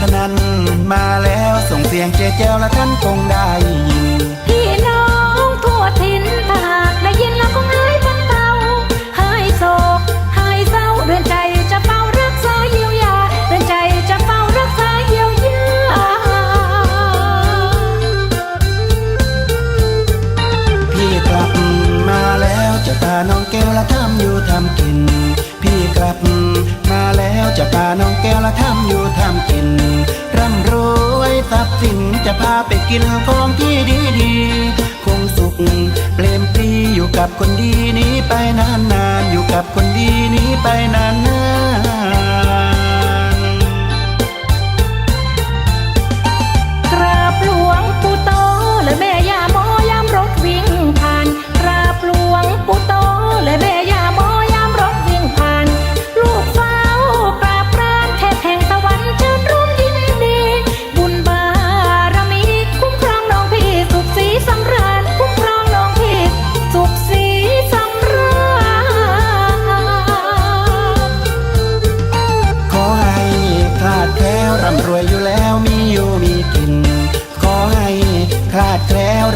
พนันมาแล้วส่งเสียงเจ๊แจ้วและท่านคงได้ยิน กินของที่ดีดีคงสุขเปลมปรีอยู่กับคนดีนี้ไปนานๆอยู่กับคนดีนี้ไปนานๆ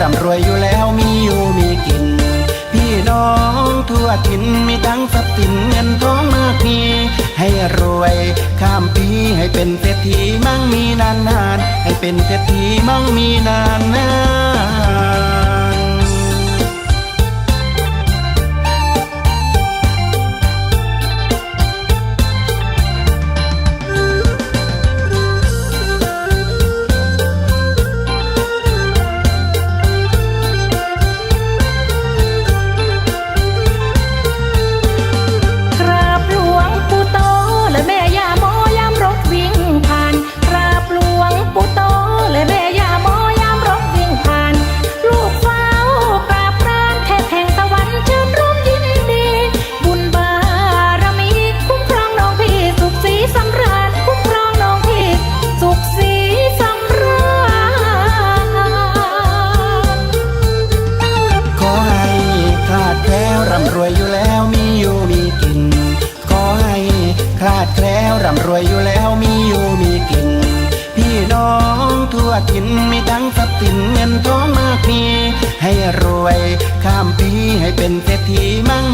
ร่ำรวยอยู่แล้วมีอยู่มีกิน พี่น้องทั่วถิ่นมีทั้งทรัพย์สินเงินทองมากมีให้รวยข้ามปีให้เป็นเศรษฐีมั่งมีนานนานให้เป็นเศรษฐีมั่งมีนานนาน ร่ำรวยอยู่แล้วมีอยู่มีกิน พี่น้องทั่วถิ่นมีทั้งทรัพย์สินเงินทองมากมีให้รวยข้ามปีให้เป็นเศรษฐีมั่ง